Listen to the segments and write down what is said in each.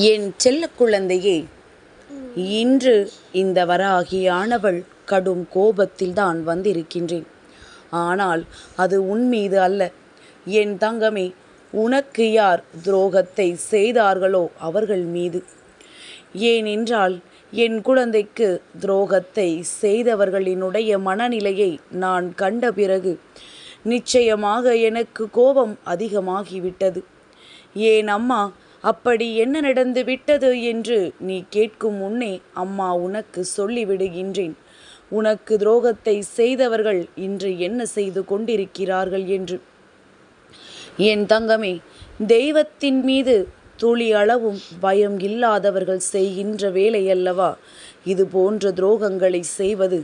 என் செல்ல குழந்தையே இன்று இந்த வராகியானவள் கடும் கோபத்தில் தான் வந்திருக்கின்றேன். ஆனால் அது உன் மீது அல்ல. என் தங்கமே உனக்கு யார் துரோகத்தை செய்தார்களோ அவர்கள் மீது. ஏனென்றால் என் குழந்தைக்கு துரோகத்தை செய்தவர்களினுடைய மனநிலையை நான் கண்ட பிறகு நிச்சயமாக எனக்கு கோபம் அதிகமாகிவிட்டது. ஏன் அம்மா அப்படி என்ன நடந்து விட்டது என்று நீ கேட்கும் முன்னே அம்மா உனக்கு சொல்லிவிடுகின்றேன். உனக்கு துரோகத்தை செய்தவர்கள் இன்று என்ன செய்து கொண்டிருக்கிறார்கள் என்று. என் தங்கமே தெய்வத்தின் மீது துளி அளவும் பயம் இல்லாதவர்கள் செய்கின்ற வேலையல்லவா? இது போன்ற துரோகங்களை செய்வது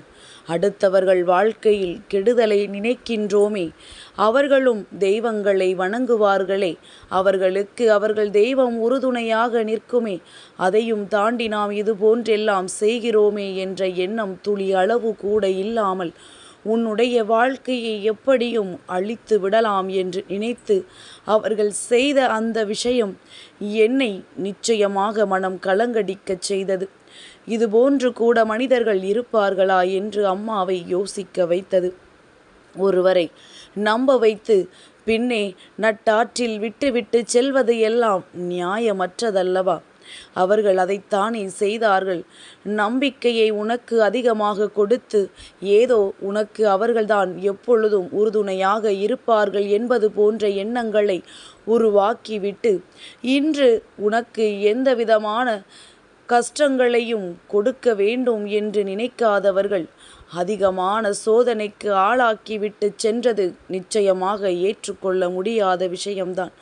அடுத்தவர்கள் வாழ்க்கையில் கெடுதலை நினைக்கின்றோமே. அவர்களும் தெய்வங்களை வணங்குவார்களே. அவர்களுக்கு அவர்கள் தெய்வம் உறுதுணையாக நிற்குமே. அதையும் தாண்டி நாம் இது போன்றெல்லாம் செய்கிறோமே என்ற எண்ணம் துளி அளவு கூட இல்லாமல் உன்னுடைய வாழ்க்கையை எப்படியும் அழித்து விடலாம் என்று நினைத்து அவர்கள் செய்த அந்த விஷயம் என்னை நிச்சயமாக மனம் கலங்கடிக்கச் செய்தது. இதுபோன்று கூட மனிதர்கள் இருப்பார்களா என்று அம்மாவை யோசிக்க வைத்தது. ஒருவரை நம்ப வைத்து பின்னே நட்டாற்றில் விட்டுவிட்டு செல்வது எல்லாம் நியாயமற்றதல்லவா? அவர்கள் அதைத்தானே செய்தார்கள். நம்பிக்கையை உனக்கு அதிகமாக கொடுத்து ஏதோ உனக்கு அவர்கள்தான் எப்பொழுதும் உறுதுணையாக இருப்பார்கள் என்பது போன்ற எண்ணங்களை உருவாக்கிவிட்டு இன்று உனக்கு எந்த விதமான கஷ்டங்களையும் கொடுக்க வேண்டும் என்று நினைக்காதவர்கள் அதிகமான சோதனைக்கு ஆளாக்கிவிட்டு சென்றது நிச்சயமாக ஏற்றுக்கொள்ள முடியாத விஷயம்தான்.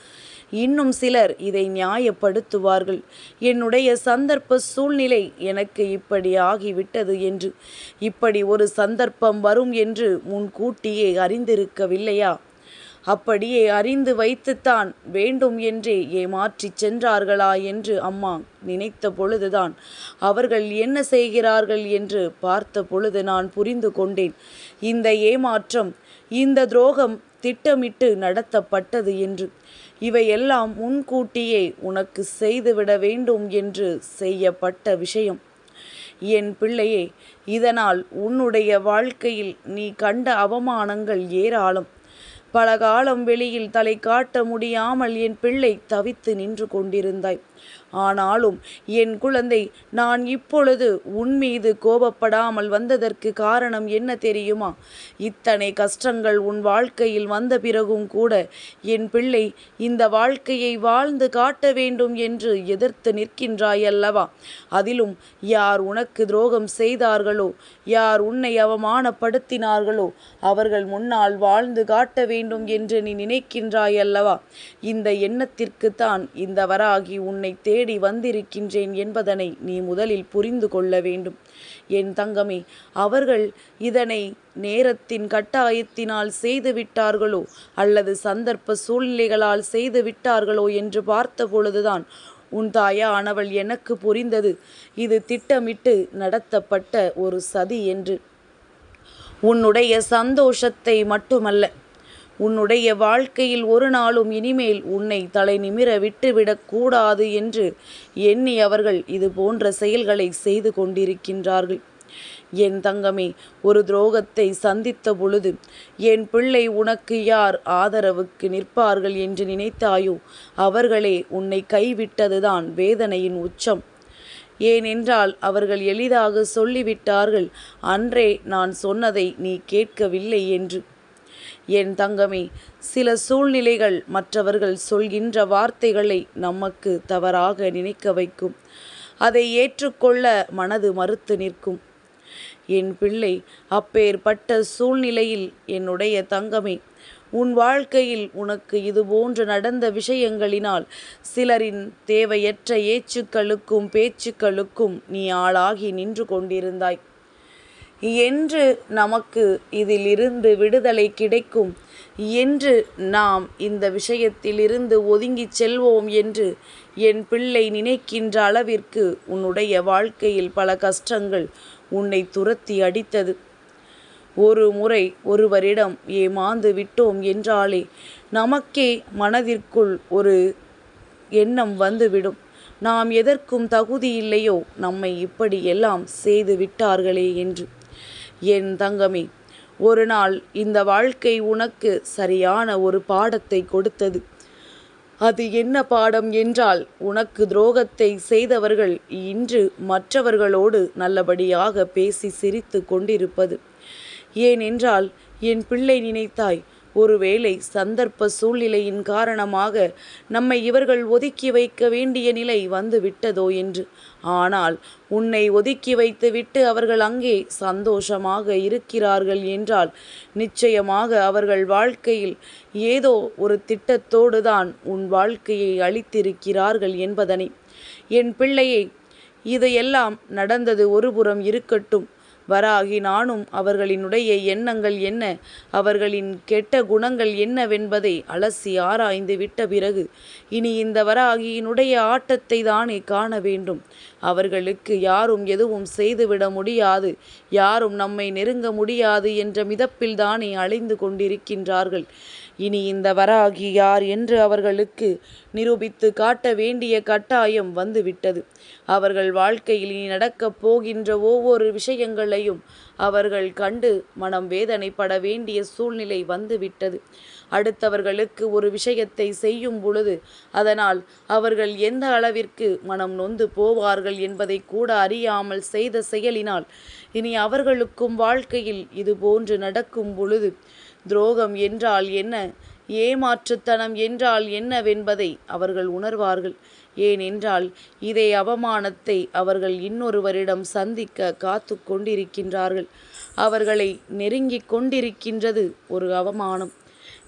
இன்னும் சிலர் இதை நியாயப்படுத்துவார்கள். என்னுடைய சந்தர்ப்ப சூழ்நிலை எனக்கு இப்படி ஆகிவிட்டது என்று. இப்படி ஒரு சந்தர்ப்பம் வரும் என்று முன்கூட்டியே அறிந்திருக்கவில்லையா? அப்படியே அறிந்து வைத்துத்தான் வேண்டும் என்றே ஏமாற்றிச் சென்றார்களா என்று அம்மா நினைத்த பொழுதுதான். அவர்கள் என்ன செய்கிறார்கள் என்று பார்த்த பொழுது நான் புரிந்து கொண்டேன். இந்த ஏமாற்றம் இந்த துரோகம் திட்டமிட்டு நடத்தப்பட்டது என்று. இவையெல்லாம் முன்கூட்டியே உனக்கு செய்துவிட வேண்டும் என்று செய்யப்பட்ட விஷயம். என் பிள்ளையே இதனால் உன்னுடைய வாழ்க்கையில் நீ கண்ட அவமானங்கள் ஏராளம். பல காலம் வெளியில் தலை காட்ட முடியாமல் என் பிள்ளை தவித்து நின்று கொண்டிருந்தாய். ஆனாலும் என் குழந்தை நான் இப்பொழுது உன் மீது கோபப்படாமல் வந்ததற்கு காரணம் என்ன தெரியுமா? இத்தனை கஷ்டங்கள் உன் வாழ்க்கையில் வந்த பிறகும் கூட என் பிள்ளை இந்த வாழ்க்கையை வாழ்ந்து காட்ட வேண்டும் என்று எதிர்த்து நிற்கின்றாய் அல்லவா அதிலும் யார் உனக்கு துரோகம் செய்தார்களோ யார் உன்னை அவமானப்படுத்தினார்களோ அவர்கள் முன்னால் வாழ்ந்து காட்ட வேண்டும் என்று நீ நினைக்கின்றாய் அல்லவா இந்த எண்ணத்திற்குத்தான் இந்த வராகி உன்னை தேடி தேடி வந்திருக்கின்றேன் என்பதனை நீ முதலில் புரிந்து கொள்ள வேண்டும். என் தங்கமே அவர்கள் இதனை நேரத்தின் கட்டாயத்தினால் செய்து விட்டார்களோ அல்லது சந்தர்ப்ப சூழ்நிலைகளால் செய்து விட்டார்களோ என்று பார்த்த பொழுதுதான் உன் தாயானவள் எனக்கு புரிந்தது. இது திட்டமிட்டு நடத்தப்பட்ட ஒரு சதி என்று. உன்னுடைய சந்தோஷத்தை மட்டுமல்ல உன்னுடைய வாழ்க்கையில் ஒரு நாளும் இனிமேல் உன்னை தலை நிமிர விட்டுவிடக் கூடாது என்று எண்ணி அவர்கள் இது போன்ற செயல்களை செய்து கொண்டிருக்கின்றார்கள். என் தங்கமே ஒரு துரோகத்தை சந்தித்த பொழுது என் பிள்ளை உனக்கு யார் ஆதரவுக்கு நிற்பார்கள் என்று நினைத்தாயோ அவர்களே உன்னை கைவிட்டதுதான் வேதனையின் உச்சம். ஏனென்றால் அவர்கள் எளிதாக சொல்லிவிட்டார்கள் அன்றே நான் சொன்னதை நீ கேட்கவில்லை என்று. என் தங்கமே சில சூழ்நிலைகள் மற்றவர்கள் சொல்கின்ற வார்த்தைகளை நமக்கு தவறாக நினைக்க வைக்கும். அதை ஏற்றுக்கொள்ள மனது மறுத்து நிற்கும். என் பிள்ளை அப்பேற்பட்ட சூழ்நிலையில் என்னுடைய தங்கமே உன் வாழ்க்கையில் உனக்கு இதுபோன்று நடந்த விஷயங்களினால் சிலரின் தேவையற்ற ஏச்சுக்களுக்கும் பேச்சுக்களுக்கும் நீ ஆளாகி நின்று கொண்டிருந்தாய். என்று நமக்கு இதிலிருந்து விடுதலை கிடைக்கும் என்று நாம் இந்த விஷயத்திலிருந்து ஒதுங்கிச் செல்வோம் என்று என் பிள்ளை நினைக்கின்ற அளவிற்கு உன்னுடைய வாழ்க்கையில் பல கஷ்டங்கள் உன்னை துரத்தி அடித்தது. ஒரு முறை ஒருவரிடம் ஏமாந்து விட்டோம் என்றாலே நமக்கே மனதிற்குள் ஒரு எண்ணம் வந்துவிடும். நாம் எதற்கும் தகுதியில்லையோ நம்மை இப்படியெல்லாம் செய்து விட்டார்களே என்று. என் தங்கமே ஒரு நாள் இந்த வாழ்க்கை உனக்கு சரியான ஒரு பாடத்தை கொடுத்தது. அது என்ன பாடம் என்றால் உனக்கு துரோகத்தை செய்தவர்கள் இன்று மற்றவர்களோடு நல்லபடியாக பேசி சிரித்து கொண்டிருப்பது. ஏனென்றால் என் பிள்ளை நினைத்தாய் ஒருவேளை சந்தர்ப்ப சூழ்நிலையின் காரணமாக நம்மை இவர்கள் ஒதுக்கி வைக்க வேண்டிய நிலை வந்து விட்டதோ என்று. ஆனால் உன்னை ஒதுக்கி வைத்துவிட்டு அவர்கள் அங்கே சந்தோஷமாக இருக்கிறார்கள் என்றால் நிச்சயமாக அவர்கள் வாழ்க்கையில் ஏதோ ஒரு திட்டத்தோடு தான் உன் வாழ்க்கையை அளித்திருக்கிறார்கள் என்பதனை. என் பிள்ளையை இதையெல்லாம் நடந்தது ஒருபுறம் இருக்கட்டும். வராகி நானும் அவர்களினுடைய எண்ணங்கள் என்ன? அவர்களின் கெட்ட குணங்கள் என்னவென்பதை அலசி ஆராய்ந்து விட்ட பிறகு இனி இந்த வராகியினுடைய ஆட்டத்தை தானே காண வேண்டும். அவர்களுக்கு யாரும் எதுவும் செய்துவிட முடியாது. யாரும் நம்மை நெருங்க முடியாது என்ற மிதப்பில் தானே அலைந்து கொண்டிருக்கின்றார்கள். இனி இந்த வராகி யார் என்று அவர்களுக்கு நிரூபித்து காட்ட வேண்டிய கட்டாயம் வந்துவிட்டது. அவர்கள் வாழ்க்கையில் இனி நடக்கப் போகின்ற ஒவ்வொரு விஷயங்களையும் அவர்கள் கண்டு மனம் வேதனைப்பட வேண்டிய சூழ்நிலை வந்துவிட்டது. அடுத்தவர்களுக்கு ஒரு விஷயத்தை செய்யும் பொழுது அதனால் அவர்கள் எந்த அளவிற்கு மனம் நொந்து போவார்கள் என்பதை கூட அறியாமல் செய்த செயலினால் இனி அவர்களுக்கும் வாழ்க்கையில் இது போன்று நடக்கும் பொழுது துரோகம் என்றால் என்ன? ஏமாற்றுத்தனம் என்றால் என்னவென்பதை அவர்கள் உணர்வார்கள். ஏனென்றால் இதே அவமானத்தை அவர்கள் இன்னொருவரிடம் சந்திக்க காத்து கொண்டிருக்கின்றார்கள். அவர்களை நெருங்கிக் கொண்டிருக்கின்றது ஒரு அவமானம்.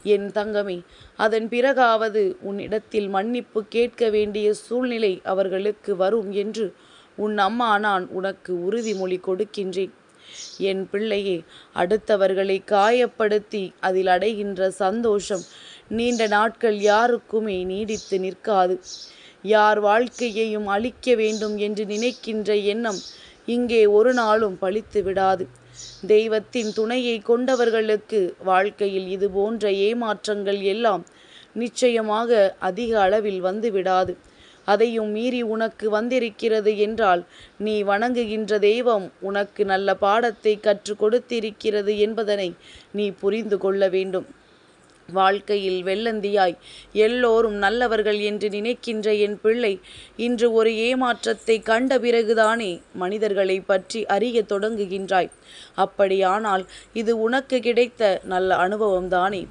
என் தங்கமே அதன் பிறகாவது உன்னிடத்தில் மன்னிப்பு கேட்க வேண்டிய சூழ்நிலை அவர்களுக்கு வரும் என்று உன் அம்மா நான் உனக்கு உறுதிமொழி கொடுக்கின்றேன். என் பிள்ளையே அடுத்தவர்களை காயப்படுத்தி அதில் அடைகின்ற சந்தோஷம் நீண்ட நாட்கள் யாருக்குமே நீடித்து நிற்காது. யார் வாழ்க்கையையும் அழிக்க வேண்டும் என்று நினைக்கின்ற எண்ணம் இங்கே ஒரு நாளும் பழித்து விடாது. தெய்வத்தின் துணையை கொண்டவர்களுக்கு வாழ்க்கையில் இது போன்ற ஏமாற்றங்கள் எல்லாம் நிச்சயமாக அதிக அளவில் வந்து விடாது. அதையும் மீறி உனக்கு வந்திருக்கிறது என்றால் நீ வணங்குகின்ற தெய்வம் உனக்கு நல்ல பாடத்தை கற்றுக் கொடுத்திருக்கிறது என்பதனை நீ புரிந்து கொள்ள வேண்டும். வாழ்க்கையில் வெள்ளந்தியாய் எல்லோரும் நல்லவர்கள் என்று நினைக்கின்ற என் பிள்ளை இன்று ஒரு ஏமாற்றத்தை கண்ட பிறகுதானே மனிதர்களை பற்றி அறிய தொடங்குகின்றாய். அப்படியானால் இது உனக்கு கிடைத்த நல்ல அனுபவம்தானே.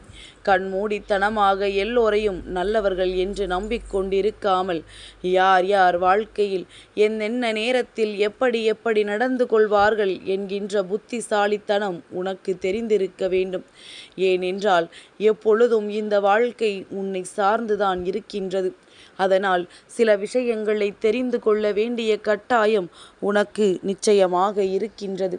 கண்மூடித்தனமாக எல்லோரையும் நல்லவர்கள் என்று நம்பிக்கொண்டிருக்காமல். யார் யார் வாழ்க்கையில் என்னென்ன நேரத்தில் எப்படி எப்படி நடந்து கொள்வார்கள் என்கின்ற புத்திசாலித்தனம் உனக்கு தெரிந்திருக்க வேண்டும். ஏனென்றால் எப்பொழுதும் இந்த வாழ்க்கை உன்னை சார்ந்துதான் இருக்கின்றது. அதனால் சில விஷயங்களை தெரிந்து கொள்ள வேண்டிய கட்டாயம் உனக்கு நிச்சயமாக இருக்கின்றது.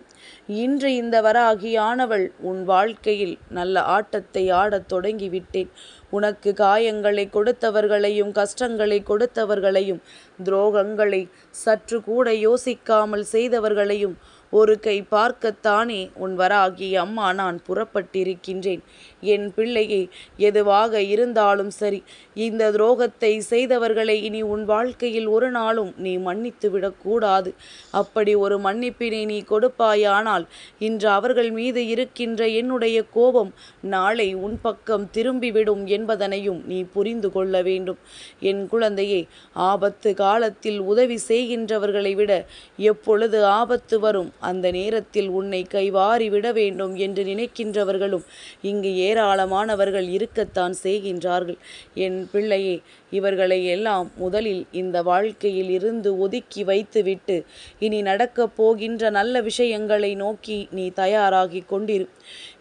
இன்று இந்த வராகியானவள் உன் வாழ்க்கையில் நல்ல ஆட்டத்தை ஆடத் தொடங்கிவிட்டேன். உனக்கு காயங்களை கொடுத்தவர்களையும் கஷ்டங்களை கொடுத்தவர்களையும் துரோகங்களை சற்று கூட யோசிக்காமல் செய்தவர்களையும் ஒரு கை பார்க்கத்தானே? உன் வராகி அம்மா நான் புறப்பட்டிருக்கின்றேன். என் பிள்ளையே எதுவாக இருந்தாலும் சரி இந்த துரோகத்தை செய்தவர்களை இனி உன் வாழ்க்கையில் ஒரு நாளும் நீ மன்னித்து விடக்கூடாது. அப்படி ஒரு மன்னிப்பினை நீ கொடுப்பாயானால் இன்று அவர்கள் மீது இருக்கின்ற என்னுடைய கோபம் நாளை உன் பக்கம் திரும்பிவிடும் என்பதனையும் நீ புரிந்து கொள்ள வேண்டும். என் குழந்தையே ஆபத்து காலத்தில் உதவி செய்கின்றவர்களை விட எப்பொழுது ஆபத்து வரும் அந்த நேரத்தில் உன்னை கைவாரி விட வேண்டும் என்று நினைக்கின்றவர்களும் இங்கு ஏராளமானவர்கள் இருக்கத்தான் செய்கின்றார்கள். என் பிள்ளையே இவர்களை எல்லாம் முதலில் இந்த வாழ்க்கையில் இருந்து ஒதுக்கி வைத்துவிட்டு இனி நடக்கப் போகின்ற நல்ல விஷயங்களை நோக்கி நீ தயாராகி கொண்டிரு.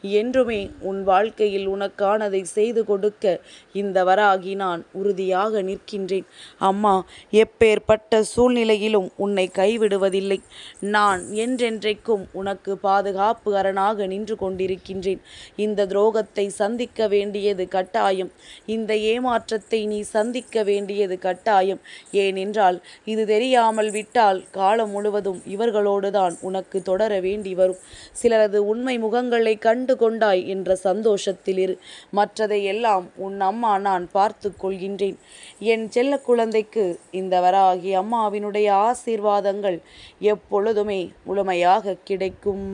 என்றுமே உன் வாழ்க்கையில் உனக்கானதை செய்து கொடுக்க இந்த வராகி நான் உறுதியாக நிற்கின்றேன். அம்மா எப்பேற்பட்ட சூழ்நிலையிலும் உன்னை கைவிடுவதில்லை. நான் என்றென்றைக்கும் உனக்கு பாதுகாப்பு அரணாக நின்று கொண்டிருக்கின்றேன். இந்த துரோகத்தை சந்திக்க வேண்டியது கட்டாயம். இந்த ஏமாற்றத்தை நீ சந்திக்க வேண்டியது கட்டாயம். ஏனென்றால் இது தெரியாமல் விட்டால் காலம் முழுவதும் இவர்களோடுதான் உனக்கு தொடர வேண்டி வரும். சிலரது உண்மை முகங்களை கண்டு கொண்டாய் என்ற சந்தோஷத்தில் இரு. மற்றதை எல்லாம் உன் அம்மா நான் பார்த்து கொள்கின்றேன். என் செல்ல குழந்தைக்கு இந்த வராகி அம்மாவினுடைய ஆசீர்வாதங்கள் எப்பொழுதுமே முழுமையாக கிடைக்கும்.